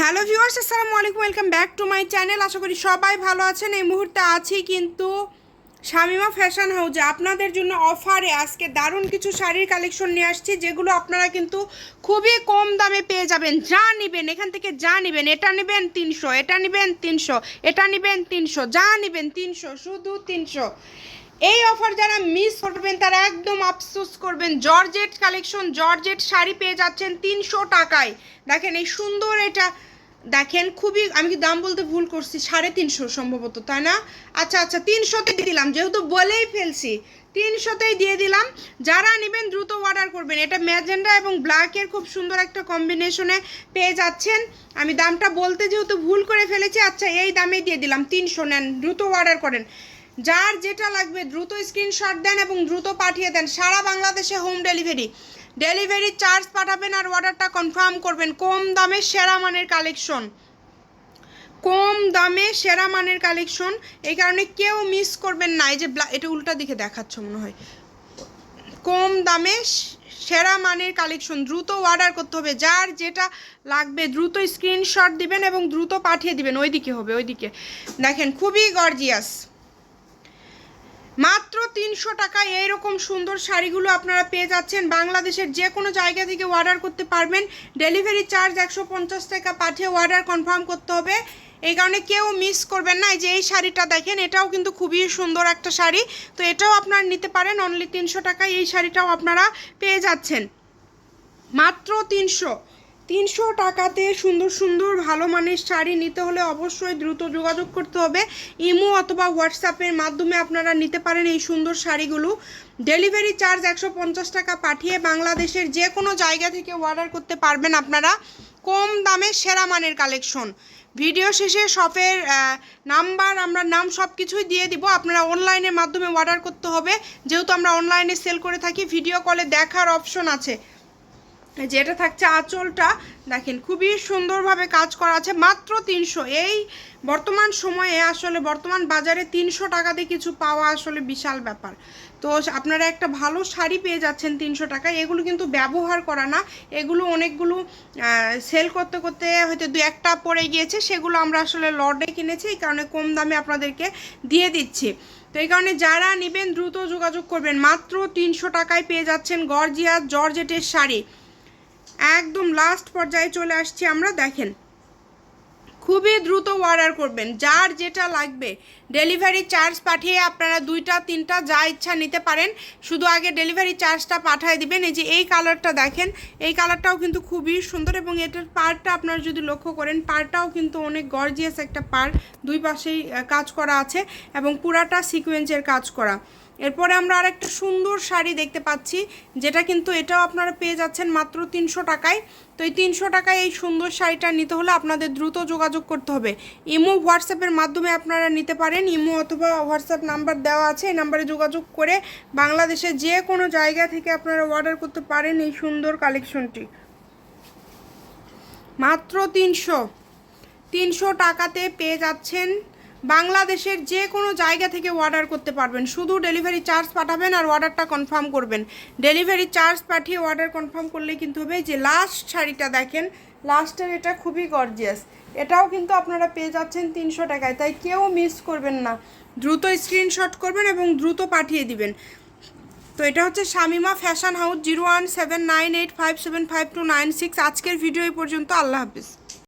Hello viewers, আসসালামু আলাইকুম, welcome back to my channel. আশা করি সবাই ভালো আছেন। এই মুহূর্তে আছি কিন্তু শামিমা ফ্যাশন হাউজে। আপনাদের জন্য অফারে আজকে দারুণ কিছু শাড়ির কালেকশন নিয়ে আসছি, যেগুলো আপনারা কিন্তু খুবই কম দামে পেয়ে যাবেন। যা নেবেন, এখান থেকে যা নেবেন, এটা নেবেন তিনশো, এটা নেবেন তিনশো, এটা নেবেন তিনশো, যা নেবেন তিনশো, শুধু তিনশো। এই অফার যারা মিস করবেন, তারা একদম আফসোস করবেন। জর্জেট কালেকশন, জর্জেট শাড়ি পেয়ে যাচ্ছেন তিনশো টাকায়। দেখেন এই সুন্দর এটা, দেখেন খুবই, আমি কি দাম বলতে ভুল করছি? সাড়ে তিনশো সম্ভবত, তাই না? আচ্ছা আচ্ছা তিনশোতে দিলাম, যেহেতু বলেই ফেলছি। তিনশোতেই দিয়ে দিলাম। যারা নেবেন, দ্রুত অর্ডার করবেন। এটা ম্যাজেন্ডা এবং ব্ল্যাকের খুব সুন্দর একটা কম্বিনেশনে পেয়ে যাচ্ছেন। আমি দামটা বলতে যেহেতু ভুল করে ফেলেছি আচ্ছা এই দামেই দিয়ে দিলাম। তিনশো নেন, দ্রুত অর্ডার করেন। যার যেটা লাগবে দ্রুত স্ক্রিনশট দেন এবং দ্রুত পাঠিয়ে দেন। সারা বাংলাদেশে হোম ডেলিভারি ডেলিভারি চার্জ পাঠাবেন আর অর্ডারটা কনফার্ম করবেন। কম দামে সেরা মানের কালেকশন কম দামে সেরা মানের কালেকশন এই কারণে কেউ মিস করবেন না। এই যে এটা উল্টা দিকে দেখাচ্ছ মনে হয়। কম দামে সেরা মানের কালেকশন দ্রুত অর্ডার করতে হবে। যার যেটা লাগবে দ্রুত স্ক্রিনশট দিবেন এবং দ্রুত পাঠিয়ে দিবেন। ওইদিকে হবে, ওইদিকে। দেখেন, খুবই গর্জিয়াস মাত্র তিনশো টাকায় এইরকম সুন্দর শাড়িগুলো আপনারা পেয়ে যাচ্ছেন। বাংলাদেশের যে কোনো জায়গা থেকে অর্ডার করতে পারবেন। ডেলিভারি চার্জ একশো পঞ্চাশ টাকা পাঠিয়ে অর্ডার কনফার্ম করতে হবে। এই কারণে কেউ মিস করবেন না। এই যে এই শাড়িটা দেখেন, এটাও কিন্তু খুবই সুন্দর একটা শাড়ি। তো এটাও আপনারা নিতে পারেন। অনলি তিনশো টাকায় এই শাড়িটাও আপনারা পেয়ে যাচ্ছেন। মাত্র তিনশো। তিনশো টাকাতে সুন্দর সুন্দর ভালো মানের শাড়ি নিতে হলে অবশ্যই দ্রুত যোগাযোগ করতে হবে। ইমো অথবা হোয়াটসঅ্যাপের মাধ্যমে আপনারা নিতে পারেন এই সুন্দর শাড়িগুলো। ডেলিভারি চার্জ একশো পঞ্চাশ টাকা পাঠিয়ে বাংলাদেশের যে কোনো জায়গা থেকে অর্ডার করতে পারবেন আপনারা কম দামে সেরা মানের কালেকশন ভিডিও শেষে শপের নাম্বার আমরা নাম সব কিছুই দিয়ে দিব। আপনারা অনলাইনের মাধ্যমে অর্ডার করতে হবে। যেহেতু আমরা অনলাইনে সেল করে থাকি ভিডিও কলে দেখার অপশন আছে। যেটা থাকছে আঁচলটা, দেখেন খুবই সুন্দরভাবে কাজ করা আছে, মাত্র তিনশো। এই বর্তমান সময়ে আসলে বর্তমান বাজারে তিনশো টাকাতে কিছু পাওয়া আসলে বিশাল ব্যাপার। তো আপনারা একটা ভালো শাড়ি পেয়ে যাচ্ছেন তিনশো টাকায়, এগুলো কিন্তু ব্যবহার করা না, এগুলো অনেকগুলো সেল করতে করতে হয়তো দু একটা পড়ে গিয়েছে, সেগুলো আমরা আসলে লর্ডে কিনেছি, এই কারণে কম দামে আপনাদেরকে দিয়ে দিচ্ছি। তো এই কারণে যারা নেবেন দ্রুত যোগাযোগ করবেন, মাত্র তিনশো টাকায় পেয়ে যাচ্ছেন গর্জিয়াস জর্জেটের শাড়ি। একদম লাস্ট পর্যায়ে চলে আসছি আমরা, দেখেন। খুবই দ্রুত অর্ডার করবেন, যার যেটা লাগবে। ডেলিভারি চার্জ পাঠিয়ে আপনারা দুইটা, তিনটা যা ইচ্ছা নিতে পারেন। শুধু আগে ডেলিভারি চার্জটা পাঠিয়ে দিবেন। এই যে এই কালারটা দেখেন, এই কালারটাও কিন্তু খুবই সুন্দর এবং এটার পার্টটা আপনারা যদি লক্ষ্য করেন পার্টটাও কিন্তু অনেক গর্জিয়াস একটা পার্ট দুই পাশেই কাজ করা আছে এবং পুরাটা সিকোয়েন্সের কাজ করা। এরপরে আমরা আরেকটা সুন্দর শাড়ি দেখতে পাচ্ছি, যেটা কিন্তু এটাও আপনারা পেয়ে যাচ্ছেন মাত্র তিনশো টাকায়। তো এই তিনশো টাকায় এই সুন্দর শাড়িটা নিতে হলে আপনাদের দ্রুত যোগাযোগ করতে হবে। ইমো হোয়াটসঅ্যাপের মাধ্যমে আপনারা নিতে পারেন। ইমো অথবা হোয়াটসঅ্যাপ নাম্বার দেওয়া আছে, এই নাম্বারে যোগাযোগ করে বাংলাদেশে যে কোনো জায়গা থেকে আপনারা অর্ডার করতে পারেন এই সুন্দর কালেকশনটি। মাত্র তিনশো। তিনশো টাকাতে পেয়ে যাচ্ছেন বাংলাদেশের যে কোনো জায়গা থেকে অর্ডার করতে পারবেন। শুধু ডেলিভারি চার্জ পাঠাবেন আর অর্ডারটা কনফার্ম করবেন। ডেলিভারি চার্জ পাঠিয়ে অর্ডার কনফার্ম করলে কিন্তু হবে। যে লাস্ট শাড়িটা দেখেন লাস্টের এটা খুবই গর্জিয়াস এটাও কিন্তু আপনারা পেয়ে যাচ্ছেন তিনশো টাকায়। তাই কেউ মিস করবেন না। দ্রুত স্ক্রিনশট করবেন এবং দ্রুত পাঠিয়ে দিবেন। তো এটা হচ্ছে Shamima fashion house zero one seven nine eight five seven five two nine six আজকের ভিডিও এই পর্যন্ত। আল্লাহ হাফিজ।